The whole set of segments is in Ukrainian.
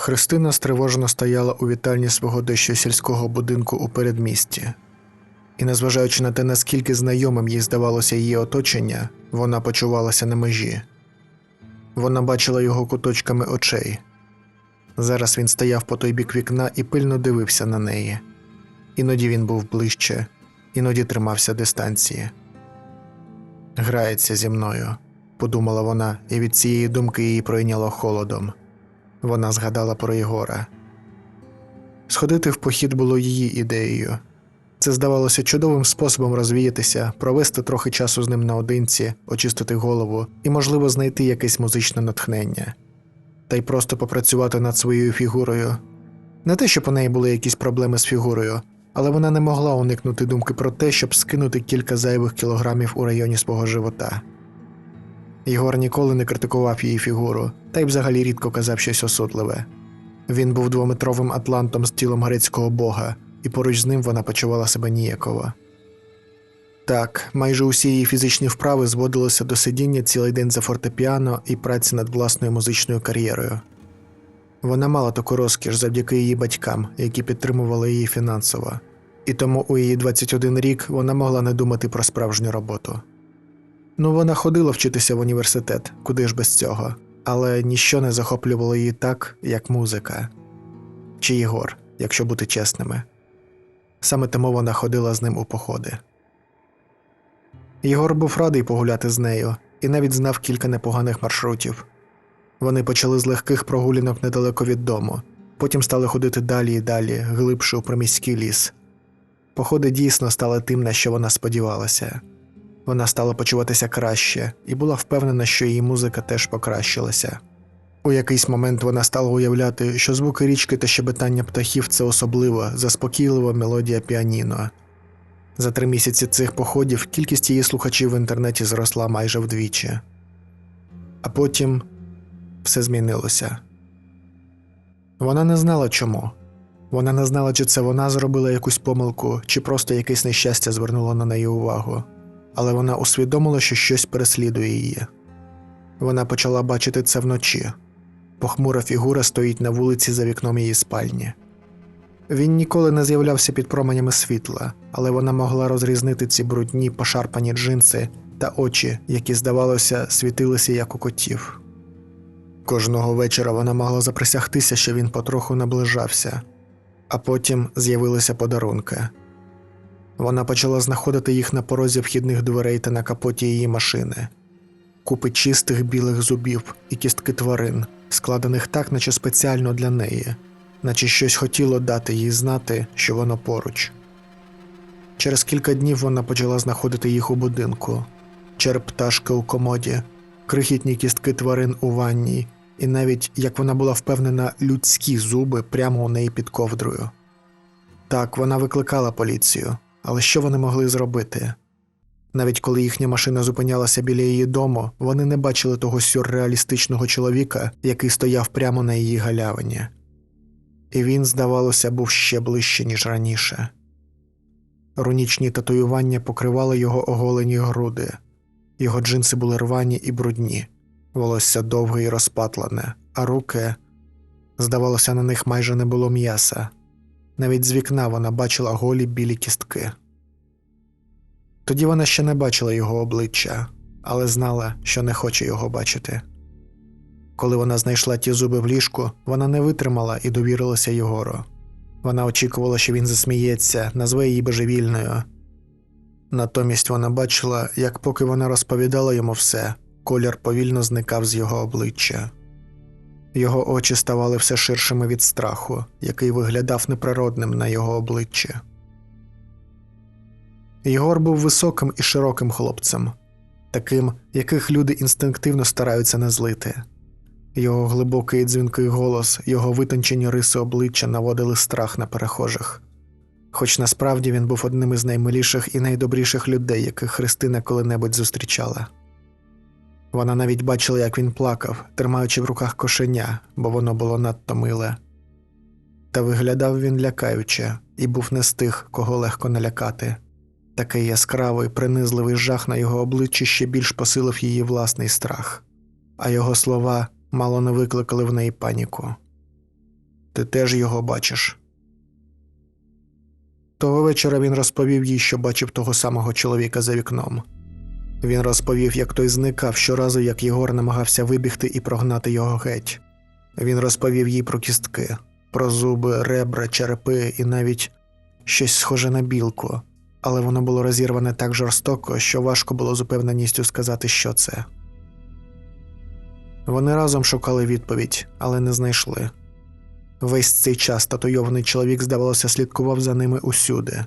Христина стривожено стояла у вітальні свого дещо сільського будинку у передмісті. І, незважаючи на те, наскільки знайомим їй здавалося її оточення, вона почувалася на межі. Вона бачила його куточками очей. Зараз він стояв по той бік вікна і пильно дивився на неї. Іноді він був ближче, іноді тримався дистанції. Грається зі мною, подумала вона, і від цієї думки її пройняло холодом. Вона згадала про Єгора. Сходити в похід було її ідеєю. Це здавалося чудовим способом розвіятися, провести трохи часу з ним наодинці, очистити голову і, можливо, знайти якесь музичне натхнення, та й просто попрацювати над своєю фігурою. Не те, щоб у неї були якісь проблеми з фігурою, але вона не могла уникнути думки про те, щоб скинути кілька зайвих кілограмів у районі свого живота. Єгор ніколи не критикував її фігуру, та й взагалі рідко казав щось осудливе. Він був двометровим атлантом з тілом грецького бога, і поруч з ним вона почувала себе ніяково. Так, майже усі її фізичні вправи зводилися до сидіння цілий день за фортепіано і праці над власною музичною кар'єрою. Вона мала таку розкіш завдяки її батькам, які підтримували її фінансово, і тому у її 21 рік вона могла не думати про справжню роботу. Ну, вона ходила вчитися в університет, куди ж без цього, але ніщо не захоплювало її так, як музика. Чи Єгор, якщо бути чесними. Саме тому вона ходила з ним у походи. Єгор був радий погуляти з нею і навіть знав кілька непоганих маршрутів. Вони почали з легких прогулянок недалеко від дому, потім стали ходити далі і далі, глибше у приміський ліс. Походи дійсно стали тим, на що вона сподівалася. Вона стала почуватися краще і була впевнена, що її музика теж покращилася. У якийсь момент вона стала уявляти, що звуки річки та щебетання птахів це особлива, заспокійлива мелодія піаніно. За три місяці цих походів кількість її слухачів в інтернеті зросла майже вдвічі. А потім все змінилося. Вона не знала чому. Вона не знала, чи це вона зробила якусь помилку, чи просто якесь нещастя звернуло на неї увагу, але вона усвідомила, що щось переслідує її. Вона почала бачити це вночі. Похмура фігура стоїть на вулиці за вікном її спальні. Він ніколи не з'являвся під променями світла, але вона могла розрізнити ці брудні пошарпані джинси та очі, які, здавалося, світилися як у котів. Кожного вечора вона могла заприсягтися, що він потроху наближався, а потім з'явилися подарунки. Вона почала знаходити їх на порозі вхідних дверей та на капоті її машини, купи чистих білих зубів і кістки тварин, складених так, наче спеціально для неї, наче щось хотіло дати їй знати, що воно поруч. Через кілька днів вона почала знаходити їх у будинку, череп пташки у комоді, крихітні кістки тварин у ванні, і навіть, як вона була впевнена, людські зуби прямо у неї під ковдрою. Так, вона викликала поліцію, але що вони могли зробити? Навіть коли їхня машина зупинялася біля її дому, вони не бачили того сюрреалістичного чоловіка, який стояв прямо на її галявині. І він, здавалося, був ще ближче, ніж раніше. Рунічні татуювання покривали його оголені груди, його джинси були рвані і брудні, волосся довге і розпатлене, а руки, здавалося, на них майже не було м'яса. Навіть з вікна вона бачила голі білі кістки. Тоді вона ще не бачила його обличчя, але знала, що не хоче його бачити. Коли вона знайшла ті зуби в ліжку, вона не витримала і довірилася Єгору. Вона очікувала, що він засміється, назве її божевільною. Натомість вона бачила, як поки вона розповідала йому все, колір повільно зникав з його обличчя. Його очі ставали все ширшими від страху, який виглядав неприродним на його обличчі. Єгор був високим і широким хлопцем, таким, яких люди інстинктивно стараються не злити. Його глибокий дзвінкий голос, його витончені риси обличчя наводили страх на перехожих. Хоч насправді він був одним із наймиліших і найдобріших людей, яких Христина коли-небудь зустрічала. Вона навіть бачила, як він плакав, тримаючи в руках кошеня, бо воно було надто миле. Та виглядав він лякаюче і був не з тих, кого легко налякати. Такий яскравий, принизливий жах на його обличчі ще більш посилив її власний страх, а його слова мало не викликали в неї паніку. Ти теж його бачиш. Того вечора він розповів їй, що бачив того самого чоловіка за вікном. Він розповів, як той зникав щоразу, як Єгор намагався вибігти і прогнати його геть. Він розповів їй про кістки, про зуби, ребра, черепи і навіть щось схоже на білку, але воно було розірване так жорстоко, що важко було з упевненістю сказати, що це. Вони разом шукали відповідь, але не знайшли. Весь цей час татуйований чоловік, здавалося, слідкував за ними усюди.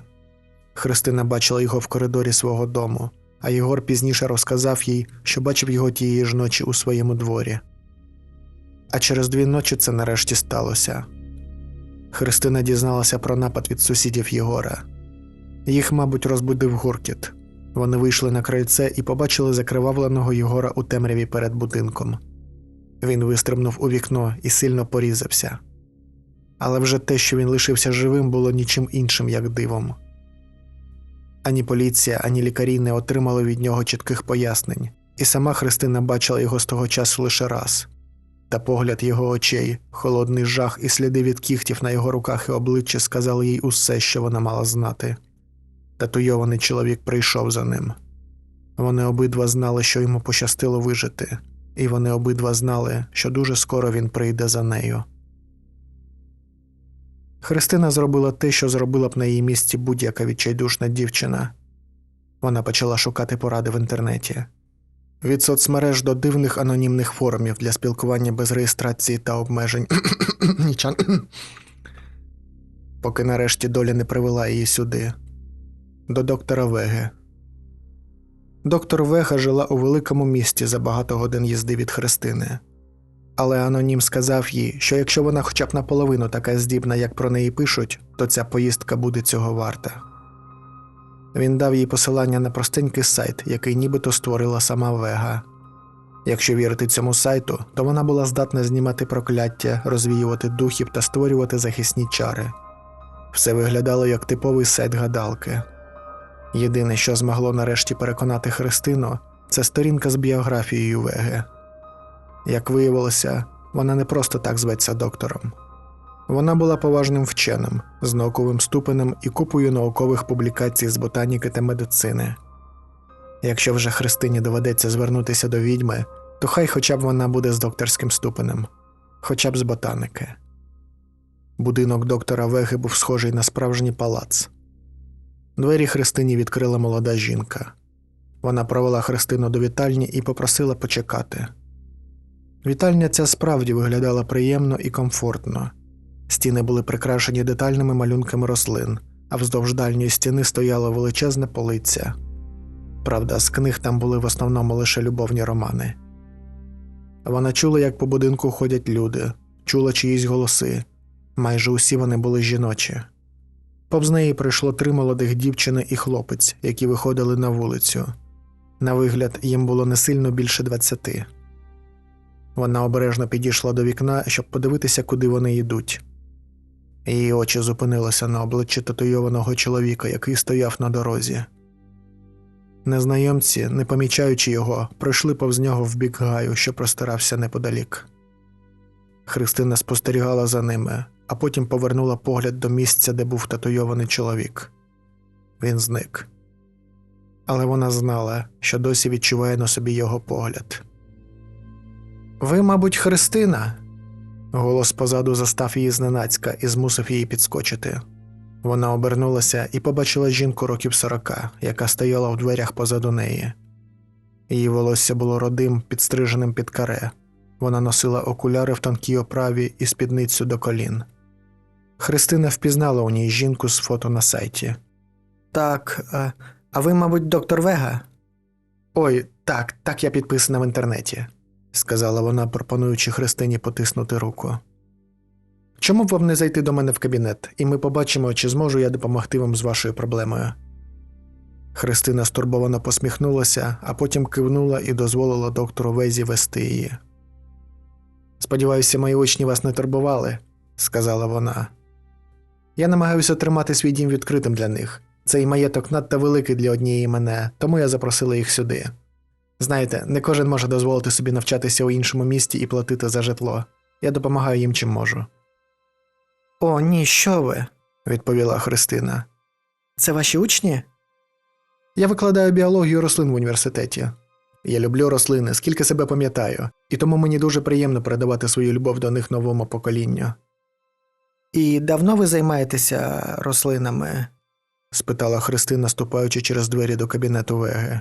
Христина бачила його в коридорі свого дому, а Єгор пізніше розказав їй, що бачив його тієї ж ночі у своєму дворі. А через дві ночі це нарешті сталося. Христина дізналася про напад від сусідів Єгора. Їх, мабуть, розбудив гуркіт. Вони вийшли на крильце і побачили закривавленого Єгора у темряві перед будинком. Він вистрибнув у вікно і сильно порізався. Але вже те, що він лишився живим, було нічим іншим, як дивом. Ані поліція, ані лікарі не отримали від нього чітких пояснень, і сама Христина бачила його з того часу лише раз. Та погляд його очей, холодний жах і сліди від кігтів на його руках і обличчі сказали їй усе, що вона мала знати. Татуйований чоловік прийшов за ним. Вони обидва знали, що йому пощастило вижити, і вони обидва знали, що дуже скоро він прийде за нею. Христина зробила те, що зробила б на її місці будь-яка відчайдушна дівчина. Вона почала шукати поради в інтернеті. Від соцмереж до дивних анонімних форумів для спілкування без реєстрації та обмежень. Поки нарешті доля не привела її сюди, до доктора Веги. Доктор Вега жила у великому місті за багато годин їзди від Христини. Але анонім сказав їй, що якщо вона хоча б наполовину така здібна, як про неї пишуть, то ця поїздка буде цього варта. Він дав їй посилання на простенький сайт, який нібито створила сама Вега. Якщо вірити цьому сайту, то вона була здатна знімати прокляття, розвіювати духів та створювати захисні чари. Все виглядало як типовий сайт гадалки. Єдине, що змогло нарешті переконати Христину, це сторінка з біографією Веги. Як виявилося, вона не просто так зветься доктором. Вона була поважним вченим, з науковим ступенем і купою наукових публікацій з ботаніки та медицини. Якщо вже Христині доведеться звернутися до відьми, то хай хоча б вона буде з докторським ступенем, хоча б з ботаники. Будинок доктора Веги був схожий на справжній палац. Двері Христині відкрила молода жінка. Вона провела Христину до вітальні і попросила почекати. Вітальня ця справді виглядала приємно і комфортно. Стіни були прикрашені детальними малюнками рослин, а вздовж дальньої стіни стояла величезна полиця. Правда, з книг там були в основному лише любовні романи. Вона чула, як по будинку ходять люди, чула чиїсь голоси. Майже усі вони були жіночі. Повз неї прийшло три молодих дівчини і хлопець, які виходили на вулицю. На вигляд, їм було не сильно більше двадцяти. Вона обережно підійшла до вікна, щоб подивитися, куди вони йдуть. Її очі зупинилися на обличчі татуйованого чоловіка, який стояв на дорозі. Незнайомці, не помічаючи його, пройшли повз нього в бік гаю, що простирався неподалік. Христина спостерігала за ними, а потім повернула погляд до місця, де був татуйований чоловік. Він зник. Але вона знала, що досі відчуває на собі його погляд. Ви, мабуть, Христина? Голос позаду застав її зненацька і змусив її підскочити. Вона обернулася і побачила жінку років сорока, яка стояла в дверях позаду неї. Її волосся було родим, підстриженим під каре. Вона носила окуляри в тонкій оправі і спідницю до колін. Христина впізнала у ній жінку з фото на сайті. Так, а, а ви, мабуть, доктор Вега? Ой, так, так я підписана в інтернеті, сказала вона, пропонуючи Христині потиснути руку. Чому б вам не зайти до мене в кабінет, і ми побачимо, чи зможу я допомогти вам з вашою проблемою. Христина стурбовано посміхнулася, а потім кивнула і дозволила доктору Везі вести її. Сподіваюся, мої учні вас не турбували, сказала вона. Я намагаюся тримати свій дім відкритим для них. Цей маєток надто великий для однієї мене, тому я запросила їх сюди. Знаєте, не кожен може дозволити собі навчатися у іншому місті і платити за житло. Я допомагаю їм чим можу. О, ні, що ви? відповіла Христина. Це ваші учні? Я викладаю біологію рослин в університеті. Я люблю рослини, скільки себе пам'ятаю, і тому мені дуже приємно передавати свою любов до них новому поколінню. І давно ви займаєтеся рослинами? спитала Христина, ступаючи через двері до кабінету Веги.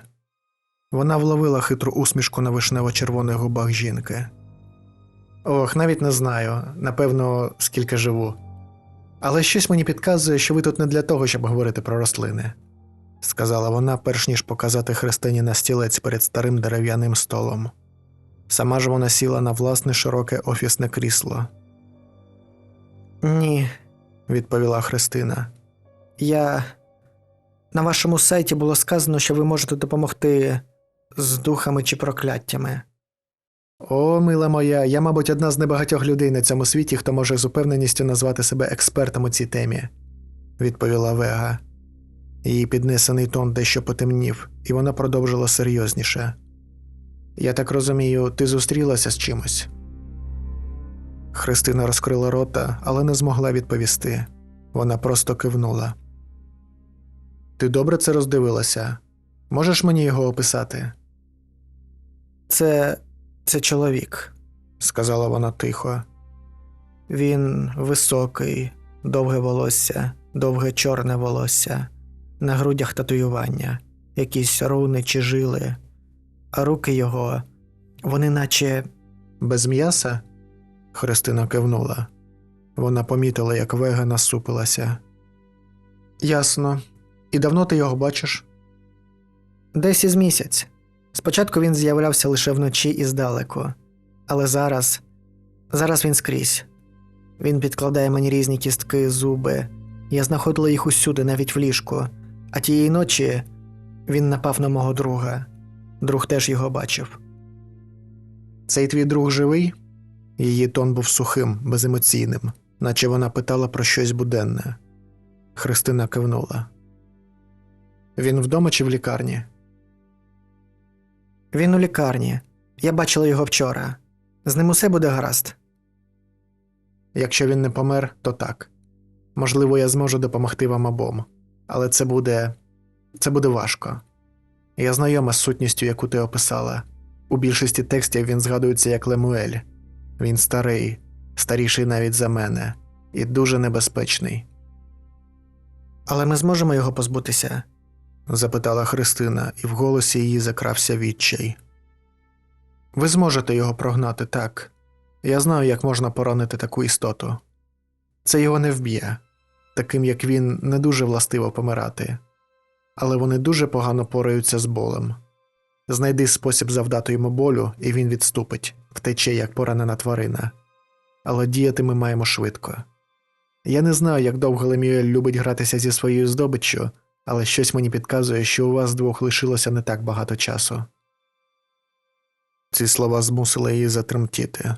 Вона вловила хитру усмішку на вишнево-червоних губах жінки. Ох, навіть не знаю, напевно, скільки живу. Але щось мені підказує, що ви тут не для того, щоб говорити про рослини, сказала вона, перш ніж показати Христині на стілець перед старим дерев'яним столом. Сама ж вона сіла на власне широке офісне крісло, Ні, відповіла Христина. я. На вашому сайті було сказано, що ви можете допомогти з духами чи прокляттями. О, мила моя, я, мабуть, одна з небагатьох людей на цьому світі, хто може з упевненістю назвати себе експертом у цій темі, відповіла Вега. Її піднесений тон дещо потемнів, і вона продовжила серйозніше. Я так розумію, ти зустрілася з чимось. Христина розкрила рота, але не змогла відповісти. Вона просто кивнула. Ти добре це роздивилася? Можеш мені його описати? Це. це чоловік. сказала вона тихо. Він високий, довге волосся, довге чорне волосся, на грудях татуювання, якісь руни чи жили, а руки його, вони наче Без м'яса? Христина кивнула. Вона помітила, як Вега насупилася. Ясно. І давно ти його бачиш? десь із місяць. Спочатку він з'являвся лише вночі і здалеку, але зараз. зараз він скрізь. Він підкладає мені різні кістки, зуби. Я знаходила їх усюди, навіть в ліжку. А тієї ночі він напав на мого друга. Друг теж його бачив. Цей твій друг живий? Її тон був сухим, беземоційним, наче вона питала про щось буденне. Христина кивнула. Він вдома чи в лікарні? Він у лікарні. Я бачила його вчора. З ним усе буде гаразд. Якщо він не помер, то так. Можливо, я зможу допомогти вам обом, але це буде. це буде важко. Я знайома з сутністю, яку ти описала. У більшості текстів він згадується як Лемуель. Він старий, старіший навіть за мене, і дуже небезпечний, Але ми зможемо його позбутися. Запитала Христина, і в голосі її закрався відчай. Ви зможете його прогнати так. Я знаю, як можна поранити таку істоту. Це його не вб'є. Таким як він, не дуже властиво помирати, але вони дуже погано пораються з болем. Знайди спосіб завдати йому болю, і він відступить, втече, як поранена тварина. Але діяти ми маємо швидко. Я не знаю, як довго Лемюель любить гратися зі своєю здобиччю, але щось мені підказує, що у вас двох лишилося не так багато часу. Ці слова змусили її затремтіти.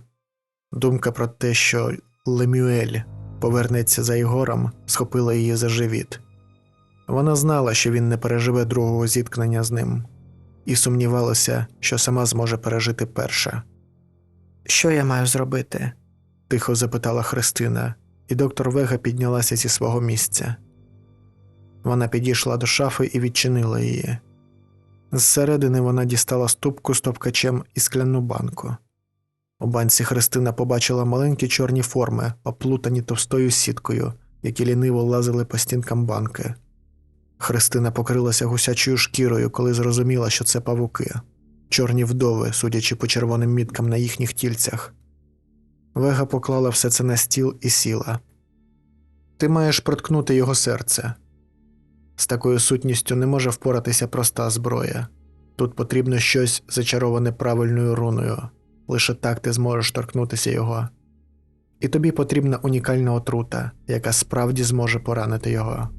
Думка про те, що Лемюель повернеться за Ігором, схопила її за живіт. Вона знала, що він не переживе другого зіткнення з ним, і сумнівалася, що сама зможе пережити перше. Що я маю зробити? Тихо запитала Христина, і доктор Вега піднялася зі свого місця. Вона підійшла до шафи і відчинила її. Зсередини вона дістала ступку з топкачем і скляну банку. У банці Христина побачила маленькі чорні форми, оплутані товстою сіткою, які ліниво лазили по стінкам банки. Христина покрилася гусячою шкірою, коли зрозуміла, що це павуки, чорні вдови, судячи по червоним міткам на їхніх тільцях. Вега поклала все це на стіл і сіла. Ти маєш проткнути його серце. Такою сутністю не може впоратися проста зброя. Тут потрібно щось зачароване правильною руною. Лише так ти зможеш торкнутися його. І тобі потрібна унікальна отрута, яка справді зможе поранити його.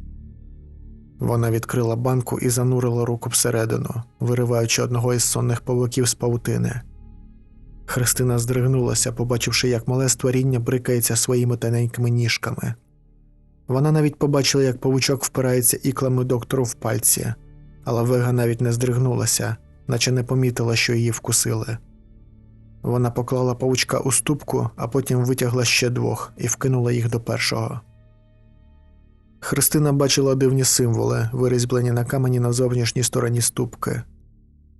Вона відкрила банку і занурила руку всередину, вириваючи одного із сонних павуків з павутини. Христина здригнулася, побачивши, як мале створіння брикається своїми тоненькими ніжками. Вона навіть побачила, як павучок впирається іклами доктору в пальці, але Вега навіть не здригнулася, наче не помітила, що її вкусили. Вона поклала павучка у ступку, а потім витягла ще двох і вкинула їх до першого. Христина бачила дивні символи, вирізблені на камені на зовнішній стороні ступки.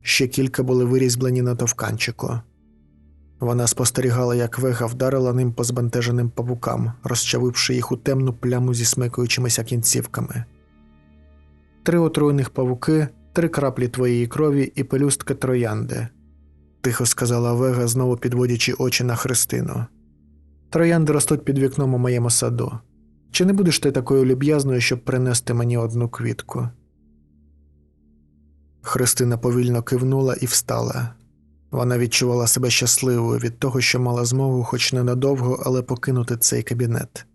Ще кілька були вирізблені на товканчику. Вона спостерігала, як вега вдарила ним по збентеженим павукам, розчавивши їх у темну пляму зі смикаючимися кінцівками. Три отруйних павуки, три краплі твоєї крові і пелюстка троянди, тихо сказала Вега, знову підводячи очі на Христину. Троянди ростуть під вікном у моєму саду. Чи не будеш ти такою люб'язною, щоб принести мені одну квітку? Христина повільно кивнула і встала. Вона відчувала себе щасливою від того, що мала змогу, хоч ненадовго, але покинути цей кабінет.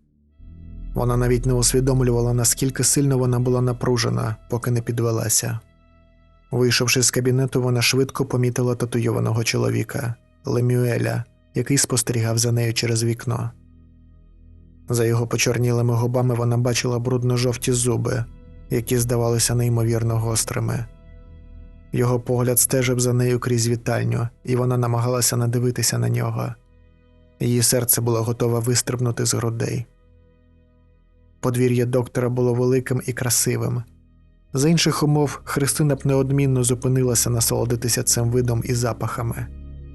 Вона навіть не усвідомлювала, наскільки сильно вона була напружена, поки не підвелася. Вийшовши з кабінету, вона швидко помітила татуйованого чоловіка Лемюеля, який спостерігав за нею через вікно. За його почорнілими губами вона бачила брудно-жовті зуби, які здавалися неймовірно гострими. Його погляд стежив за нею крізь вітальню, і вона намагалася надивитися на нього. Її серце було готове вистрибнути з грудей. Подвір'я доктора було великим і красивим. За інших умов, Христина б неодмінно зупинилася насолодитися цим видом і запахами,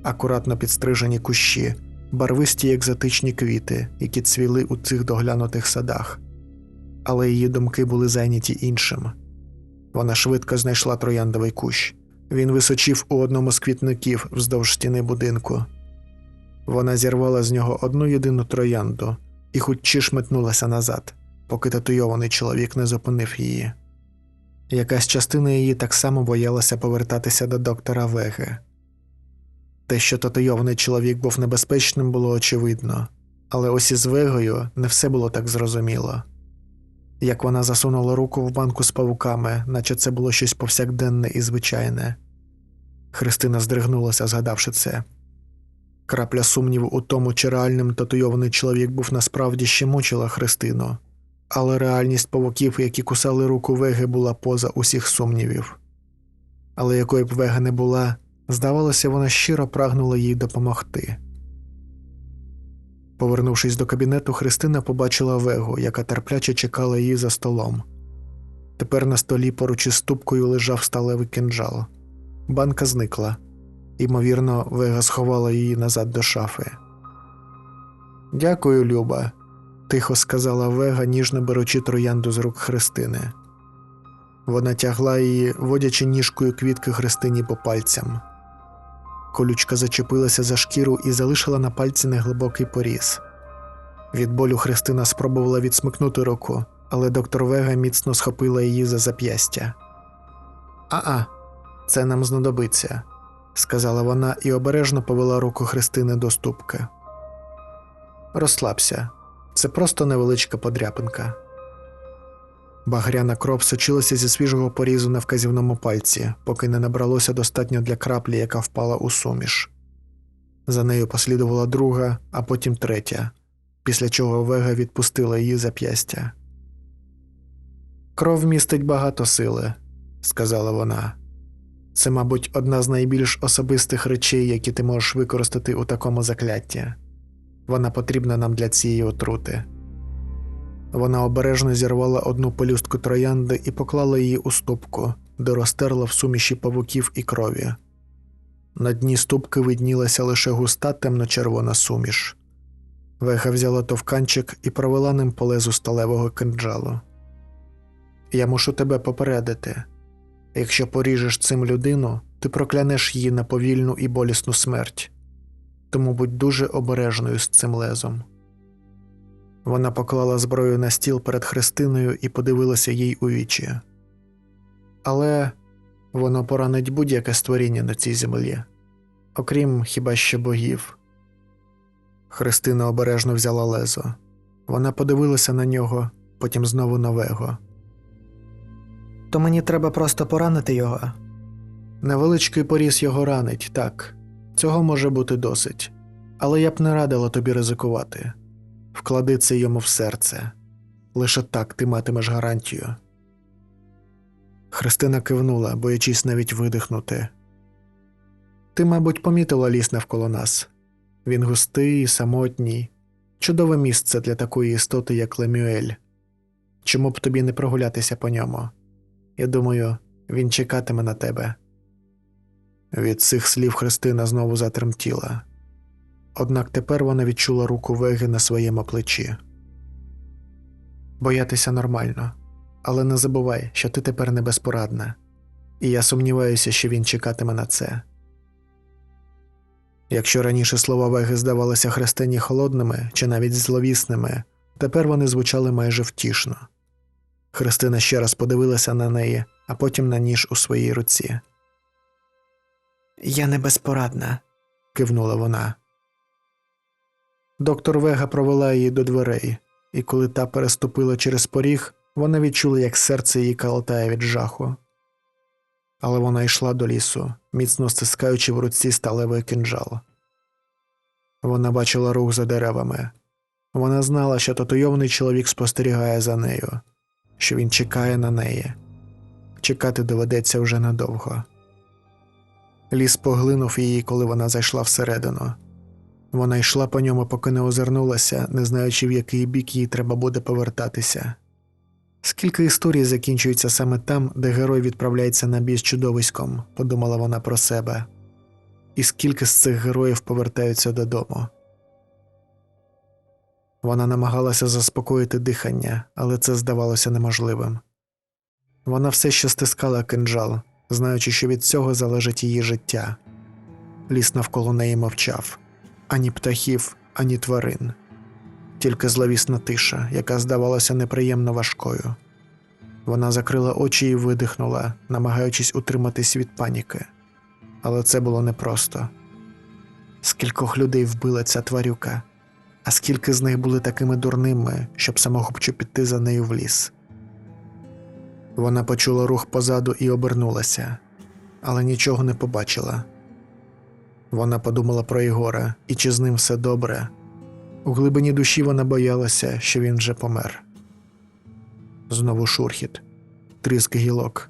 акуратно підстрижені кущі, барвисті екзотичні квіти, які цвіли у цих доглянутих садах. Але її думки були зайняті іншим. Вона швидко знайшла трояндовий кущ. Він височив у одному з квітників вздовж стіни будинку. Вона зірвала з нього одну єдину троянду і хутчі шметнулася назад, поки татуйований чоловік не зупинив її. Якась частина її так само боялася повертатися до доктора Веги. Те, що татуйований чоловік був небезпечним, було очевидно, але ось із Вегою не все було так зрозуміло. Як вона засунула руку в банку з павуками, наче це було щось повсякденне і звичайне. Христина здригнулася, згадавши це. Крапля сумніву у тому, чи реальним татуйований чоловік був насправді ще мучила Христину, але реальність павуків, які кусали руку Веги, була поза усіх сумнівів. Але якою б Вега не була, здавалося, вона щиро прагнула їй допомогти. Повернувшись до кабінету, Христина побачила Вегу, яка терпляче чекала її за столом. Тепер на столі поруч із ступкою лежав сталевий кинджал. Банка зникла. Ймовірно, Вега сховала її назад до шафи. Дякую, Люба, тихо сказала Вега, ніжно беручи троянду з рук Христини. Вона тягла її, водячи ніжкою квітки Христині по пальцям. Колючка зачепилася за шкіру і залишила на пальці неглибокий поріз. Від болю Христина спробувала відсмикнути руку, але доктор Вега міцно схопила її за зап'ястя. А-а, це нам знадобиться, сказала вона і обережно повела руку Христини до ступки. Розслабся, це просто невеличка подряпинка. Багряна кров сочилася зі свіжого порізу на вказівному пальці, поки не набралося достатньо для краплі, яка впала у суміш. За нею послідувала друга, а потім третя, після чого Вега відпустила її зап'ястя. Кров містить багато сили, сказала вона. Це, мабуть, одна з найбільш особистих речей, які ти можеш використати у такому закляття. Вона потрібна нам для цієї отрути. Вона обережно зірвала одну пелюстку троянди і поклала її у ступку, де розтерла в суміші павуків і крові. На дні ступки виднілася лише густа темно-червона суміш. Вега взяла товканчик і провела ним по лезу сталевого кинджалу. Я мушу тебе попередити якщо поріжеш цим людину, ти проклянеш її на повільну і болісну смерть, тому будь дуже обережною з цим лезом. Вона поклала зброю на стіл перед Христиною і подивилася їй у вічі. Але воно поранить будь-яке створіння на цій землі, окрім хіба що богів. Христина обережно взяла лезо. Вона подивилася на нього, потім знову на Вего. То мені треба просто поранити його. Невеличкий поріз його ранить, так, цього може бути досить, але я б не радила тобі ризикувати. Вклади це йому в серце. Лише так ти матимеш гарантію. Христина кивнула, боячись навіть видихнути. Ти, мабуть, помітила ліс навколо нас. Він густий, самотній, чудове місце для такої істоти, як Лемюель. Чому б тобі не прогулятися по ньому? Я думаю, він чекатиме на тебе. Від цих слів Христина знову затремтіла. Однак тепер вона відчула руку Веги на своєму плечі. Боятися нормально, але не забувай, що ти тепер не безпорадна, і я сумніваюся, що він чекатиме на це. Якщо раніше слова Веги здавалися Христині холодними чи навіть зловісними, тепер вони звучали майже втішно. Христина ще раз подивилася на неї, а потім на ніж у своїй руці. Я не безпорадна. кивнула вона. Доктор Вега провела її до дверей, і коли та переступила через поріг, вона відчула, як серце її калатає від жаху. Але вона йшла до лісу, міцно стискаючи в руці сталевий кинджал. Вона бачила рух за деревами. Вона знала, що татуйовний чоловік спостерігає за нею, що він чекає на неї. Чекати доведеться вже надовго. Ліс поглинув її, коли вона зайшла всередину. Вона йшла по ньому, поки не озирнулася, не знаючи, в який бік їй треба буде повертатися. Скільки історій закінчується саме там, де герой відправляється на бій з чудовиськом, подумала вона про себе. І скільки з цих героїв повертаються додому. Вона намагалася заспокоїти дихання, але це здавалося неможливим. Вона все ще стискала кинджал, знаючи, що від цього залежить її життя. Ліс навколо неї мовчав ані птахів, ані тварин, тільки зловісна тиша, яка здавалася неприємно важкою. Вона закрила очі і видихнула, намагаючись утриматись від паніки. Але це було непросто. Скількох людей вбила ця тварюка, а скільки з них були такими дурними, щоб самогубчо піти за нею в ліс. Вона почула рух позаду і обернулася, але нічого не побачила. Вона подумала про Ігора і чи з ним все добре. У глибині душі вона боялася, що він вже помер. Знову шурхіт, тріск гілок.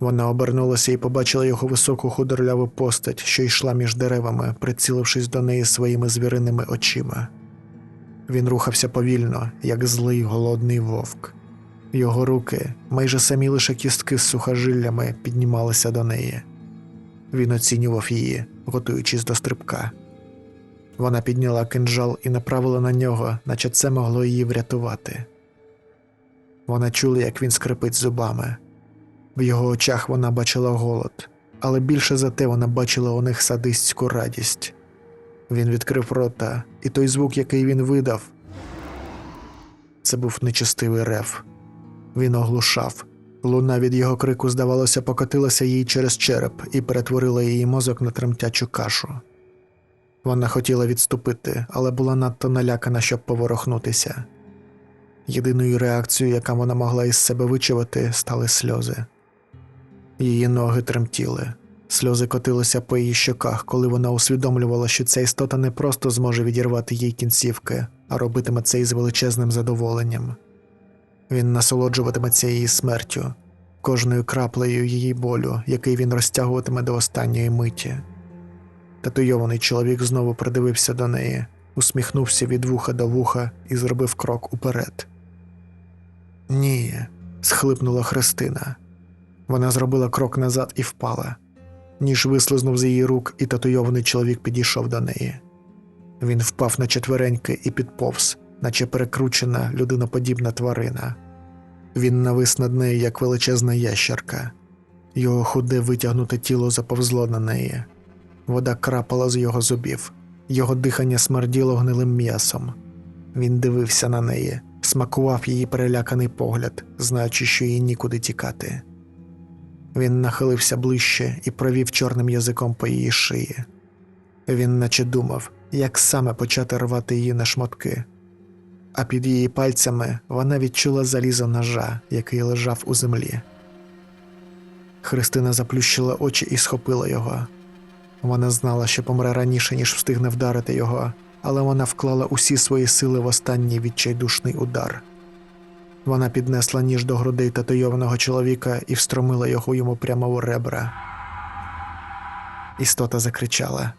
Вона обернулася і побачила його високу худорляву постать, що йшла між деревами, прицілившись до неї своїми звіриними очима. Він рухався повільно, як злий голодний вовк. Його руки, майже самі лише кістки з сухожиллями, піднімалися до неї. Він оцінював її, готуючись до стрибка. Вона підняла кинджал і направила на нього, наче це могло її врятувати. Вона чула, як він скрипить зубами. В його очах вона бачила голод, але більше за те вона бачила у них садистську радість. Він відкрив рота, і той звук, який він видав, це був нечистивий рев. Він оглушав. Луна від його крику, здавалося, покотилася їй через череп і перетворила її мозок на тремтячу кашу. Вона хотіла відступити, але була надто налякана, щоб поворохнутися. Єдиною реакцією, яка вона могла із себе вичавити, стали сльози. Її ноги тремтіли, сльози котилися по її щоках, коли вона усвідомлювала, що ця істота не просто зможе відірвати їй кінцівки, а робитиме це із величезним задоволенням. Він насолоджуватиметься її смертю, кожною краплею її болю, який він розтягуватиме до останньої миті. Татуйований чоловік знову придивився до неї, усміхнувся від вуха до вуха і зробив крок уперед. Ні, схлипнула Христина. Вона зробила крок назад і впала. Ніж вислизнув з її рук, і татуйований чоловік підійшов до неї. Він впав на четвереньки і підповз, наче перекручена людиноподібна тварина. Він навис над нею, як величезна ящерка. Його худе витягнуте тіло заповзло на неї. Вода крапала з його зубів, його дихання смерділо гнилим м'ясом. Він дивився на неї, смакував її переляканий погляд, знаючи, що їй нікуди тікати. Він нахилився ближче і провів чорним язиком по її шиї. Він наче думав, як саме почати рвати її на шматки. А під її пальцями вона відчула залізо ножа, який лежав у землі. Христина заплющила очі і схопила його. Вона знала, що помре раніше, ніж встигне вдарити його, але вона вклала усі свої сили в останній відчайдушний удар. Вона піднесла ніж до грудей татуйованого чоловіка і встромила його йому прямо у ребра. істота закричала.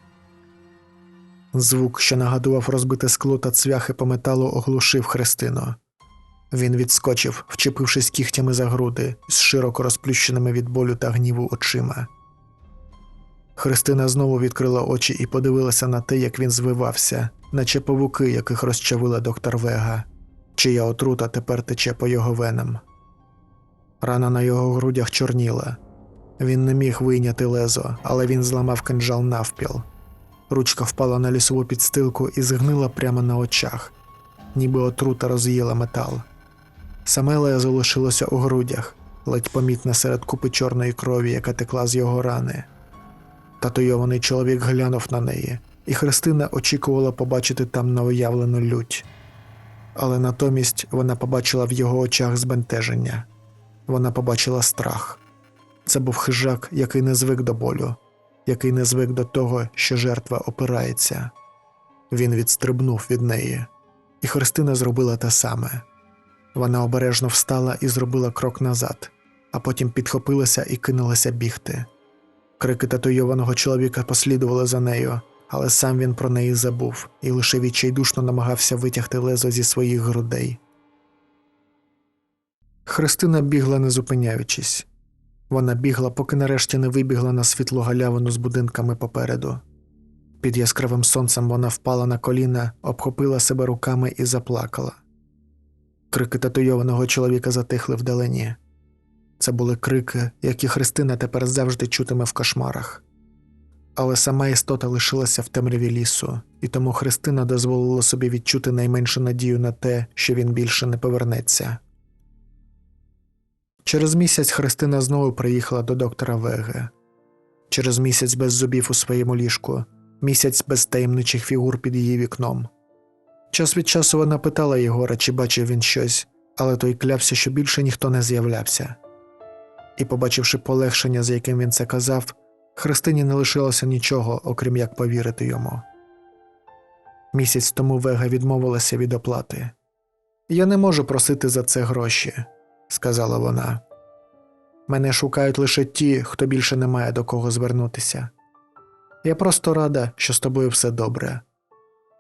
Звук, що нагадував розбите скло та цвяхи по металу, оглушив Христину. Він відскочив, вчепившись кігтями за груди, з широко розплющеними від болю та гніву очима. Христина знову відкрила очі і подивилася на те, як він звивався, наче павуки, яких розчавила доктор Вега, чия отрута тепер тече по його венам. Рана на його грудях чорніла. Він не міг вийняти лезо, але він зламав кинджал навпіл. Ручка впала на лісову підстилку і згнила прямо на очах, ніби отрута роз'їла метал. Саме лезо лишилося у грудях, ледь помітне серед купи чорної крові, яка текла з його рани. Татуйований чоловік глянув на неї, і Христина очікувала побачити там новоявлену лють. Але натомість вона побачила в його очах збентеження. Вона побачила страх. Це був хижак, який не звик до болю, який не звик до того, що жертва опирається. Він відстрибнув від неї, і Христина зробила те саме. Вона обережно встала і зробила крок назад, а потім підхопилася і кинулася бігти. Крики татуйованого чоловіка послідували за нею, але сам він про неї забув і лише відчайдушно намагався витягти лезо зі своїх грудей. Христина бігла, не зупиняючись. Вона бігла, поки нарешті не вибігла на світлу галявину з будинками попереду. Під яскравим сонцем вона впала на коліна, обхопила себе руками і заплакала. Крики татуйованого чоловіка затихли вдалині. Це були крики, які Христина тепер завжди чутиме в кошмарах. Але сама істота лишилася в темряві лісу, і тому Христина дозволила собі відчути найменшу надію на те, що він більше не повернеться. Через місяць Христина знову приїхала до доктора Веге. Через місяць без зубів у своєму ліжку, місяць без таємничих фігур під її вікном. Час від часу вона питала Єгора, чи бачив він щось, але той клявся, що більше ніхто не з'являвся. І, побачивши полегшення, з яким він це казав, Христині не лишилося нічого, окрім як повірити йому. Місяць тому Вега відмовилася від оплати. Я не можу просити за це гроші, сказала вона. Мене шукають лише ті, хто більше не має до кого звернутися. Я просто рада, що з тобою все добре.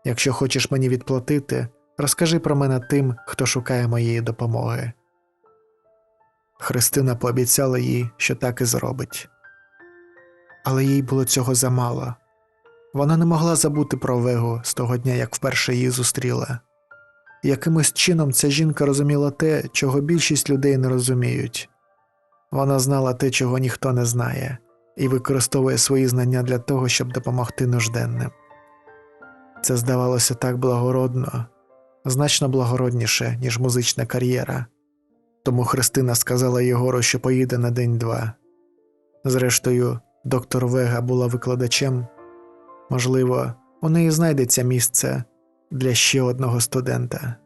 Якщо хочеш мені відплатити, розкажи про мене тим, хто шукає моєї допомоги. Христина пообіцяла їй, що так і зробить. Але їй було цього замало. Вона не могла забути про Вегу з того дня, як вперше її зустріла. Якимось чином ця жінка розуміла те, чого більшість людей не розуміють. Вона знала те, чого ніхто не знає, і використовує свої знання для того, щоб допомогти нужденним. Це здавалося так благородно, значно благородніше, ніж музична кар'єра. Тому Христина сказала Єгору, що поїде на день-два. Зрештою, доктор Вега була викладачем. Можливо, у неї знайдеться місце для ще одного студента.